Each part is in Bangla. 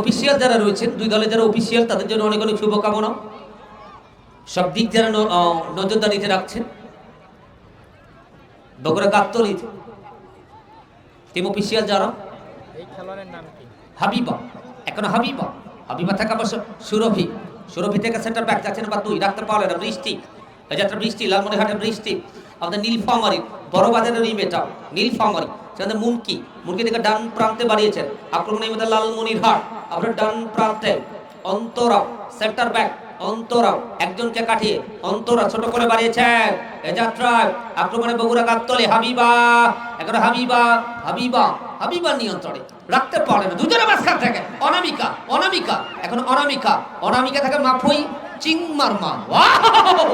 অফিসিয়াল যারা রয়েছেন দুই দলে যারা অফিসিয়াল তাদের জন্য অনেক অনেক শুভকামনা। সব দিক যারা নজরদারিতে রাখছেন। বগুড়া গাবতলি টিম অফিসিয়াল যারা। হাবিবা। এখন হাবিবা। হাবিবা থাকা অবশ্য সুরভি। সুরভি থেকে সেন্টার ব্যাক যাচ্ছেন বা দুই। রাখতে পারলে না বৃষ্টি। যাত্রা বৃষ্টি লালমনিরহাটে বৃষ্টি। নীলফামারি বড় বাজারের এই মেটা নীলফামারি, সেখানে মুনকি মুনকি থেকে ডান প্রান্তে বাড়িয়েছেন। আক্রমণে আমাদের লালমনিরহাট, আপনার ডান প্রান্তে অন্তরা সেন্টার ব্যাক অন্তরা একজনকে কাটিয়ে অন্তরা ছোট করে বাড়িয়েছেন। এ যাত্রায় আক্রমণে বগুড়া গাবতলে, হাবিবা, এখন হাবিবা হাবিবা, হাবিবার নিয়ন্ত্রণে। রাখতে পারে না, দুজনের মাঝখান থেকে, অনামিকা অনামিকা, এখন অনামিকা অনামিকা থেকে মাফুই চিংমারমা ওয়াও!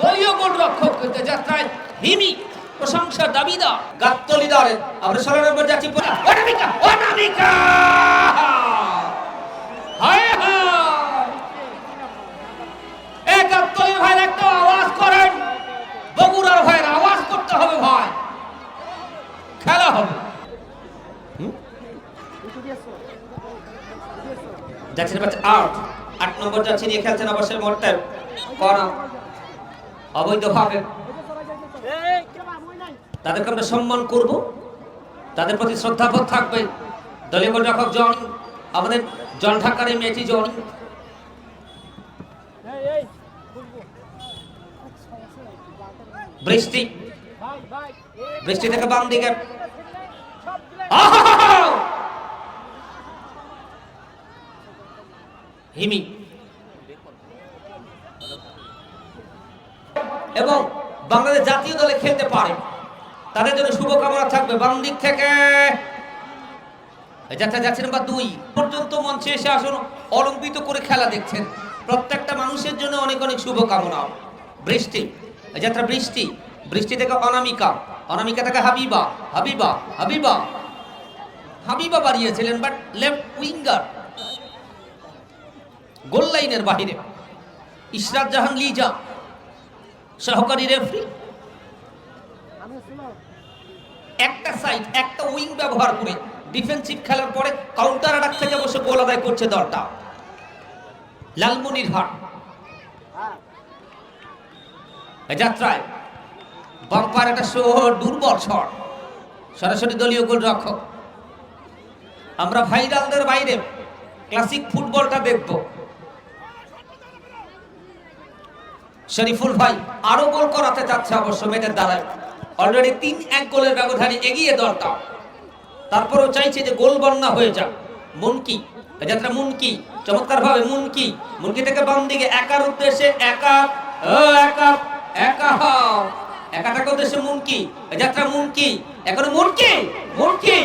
দলীয় করতে যাত্রায় হিমি প্রশংসা দাবিদা গাবতলি দলের আমরা ষোলো নম্বর যাচ্ছি অনামিকা অনামিকা! হায় হায়! গাবতলি একটা আওয়াজ করেন। বগুড়ার ভাইয়ের আওয়াজ করতে হবে ভাই। খেলা হবে। যাচ্ছেন আউট আট নম্বর যাচ্ছে নিয়ে খেলছেন অবশ্যই মোটটার করা অবৈধভাবে। তাদেরকে আমরা সম্মান করব। তাদের প্রতি শ্রদ্ধাবোধ থাকবে। দলীয় গোলরক্ষক জন, আমাদের জন ঢাকার মেয়েটি জন। বৃষ্টি। বৃষ্টি থেকে বাম দিকে। হিমি। এবং বাংলাদেশ জাতীয় দলে খেলতে পারে। তাদের জন্য শুভকামনা থাকবে। বাম দিক থেকে যাত্রা যাচ্ছেন বা দুই। পর্যন্ত মঞ্চে এসে আসুন, অলঙ্কৃত করে খেলা দেখছেন। প্রত্যেকটা মানুষের জন্য অনেক অনেক শুভকামনা। বৃষ্টি যাত্রা বৃষ্টি। বৃষ্টি থেকে অনামিকা। অনামিকা থেকে হাবিবা। হাবিবা হাবিবা। হাবিবা বাড়িয়েছিলেন বাট লেফট উইঙ্গার গোল লাইনের বাহিরে। ইশরাত জাহান, লিজা। সহকারী রেফারি একটা সাইড একটা উইং ব্যবহার করে ডিফেন্সিভ খেলার পরে কাউন্টার অ্যাটাক থেকে বসে গোল আদায় করছে দলটা। লালমনিরহাট। এই যাত্রায় বাম্পার একটা শো দুর্বল শট। সরাসরি দলীয় গোল রক্ষক আমরা ভাইরালদের বাইরে ক্লাসিক ফুটবলটা দেখব। শরীফুল ভাই আরও গোল করাতে চাচ্ছে অবশ্য মেয়েদের দ্বারায়। অলরেডি তিন এক গোলের ব্যবধানে এগিয়ে দরকার। তারপরেও চাইছে যে গোল বন্যা হয়ে যাক। মুনকি, যাত্রা মুনকি চমৎকার ভাবে মুনকি। মুনকি থেকে বাম দিকে একার উদ্দেশ্যে একা একা একা একা থাকা উদ্দেশ্যে মুনকি, যাত্রা মুনকি। এখন মুনকি মুনকি।